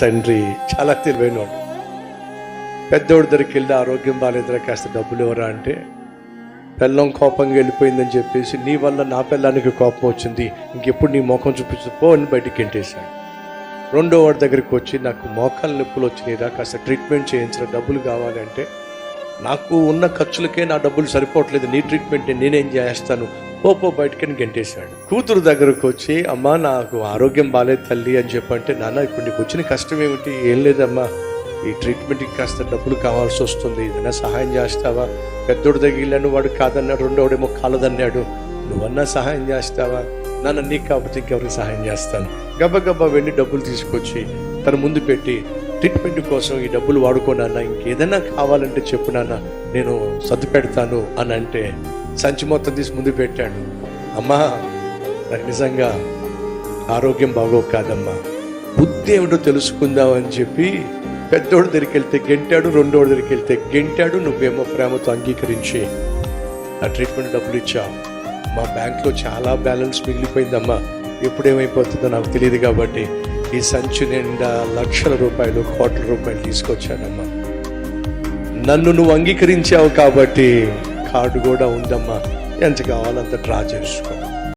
తండ్రి చాలా తెలివైనవాడు. పెద్దోడి దగ్గరికి వెళ్ళి ఆరోగ్యం బాగాలేదురా కాస్త డబ్బులు ఇవ్వరా అంటే పెళ్ళం కోపంగా వెళ్ళిపోయిందని చెప్పేసి నీ వల్ల నా పిల్లానికి కోపం వచ్చింది ఇంకెప్పుడు నీ ముఖం చూపించు పో అని బయటికి ఎంటేశాడు రెండో వాడి దగ్గరికి వచ్చి నాకు మోకాలు నొప్పులు వచ్చినాయిరా కాస్త ట్రీట్మెంట్ చేయించిన డబ్బులు కావాలంటే నాకు ఉన్న ఖర్చులకే నా డబ్బులు సరిపోవట్లేదు నీ ట్రీట్మెంట్ నేనేం చేస్తాను ఓపో బయటకని గెంటేశాడు. కూతురు దగ్గరకు వచ్చి అమ్మా నాకు ఆరోగ్యం బాగాలేదు తల్లి అని చెప్పంటే నాన్న ఇప్పుడు నీకు వచ్చిన కష్టం ఏమిటి? ఏం లేదమ్మా ఈ ట్రీట్మెంట్కి కాస్త డబ్బులు కావాల్సి వస్తుంది. ఏదైనా సహాయం చేస్తావా? పెద్దోడు తగిలాను వాడు కాదన్నాడు రెండోడేమో కాలదన్నాడు. నువ్వన్నా సహాయం చేస్తావా? నాన్న నీకు కాకపోతే ఇంకెవరికి సహాయం చేస్తాను. గబగబా వెళ్ళి డబ్బులు తీసుకొచ్చి తన ముందు పెట్టి ట్రీట్మెంట్ కోసం ఈ డబ్బులు వాడుకోనన్నా ఇంకేదైనా కావాలంటే చెప్పు నాన్న నేను సర్దు పెడతాను అని అంటే సంచి మొత్తం తీసి ముందు పెట్టాడు. అమ్మా నాకు నిజంగా ఆరోగ్యం బాగో కాదమ్మా. బుద్ధి ఏమిటో తెలుసుకుందాం అని చెప్పి పెద్దోడు దగ్గరికి వెళ్తే గెంటాడు రెండోడు దగ్గరికి వెళ్తే గెంటాడు నువ్వేమో ప్రేమతో అంగీకరించి ఆ ట్రీట్మెంట్ డబ్బులు ఇచ్చావు. మా బ్యాంక్లో చాలా బ్యాలెన్స్ మిగిలిపోయిందమ్మా. ఎప్పుడేమైపోతుందో నాకు తెలియదు కాబట్టి ఈ సంచి నిండా లక్షల రూపాయలు కోట్ల రూపాయలు తీసుకొచ్చానమ్మా. నన్ను నువ్వు అంగీకరించావు కాబట్టి కార్డు కూడా ఉందమ్మా. ఎంత కావాలంత డ్రా చేసుకో.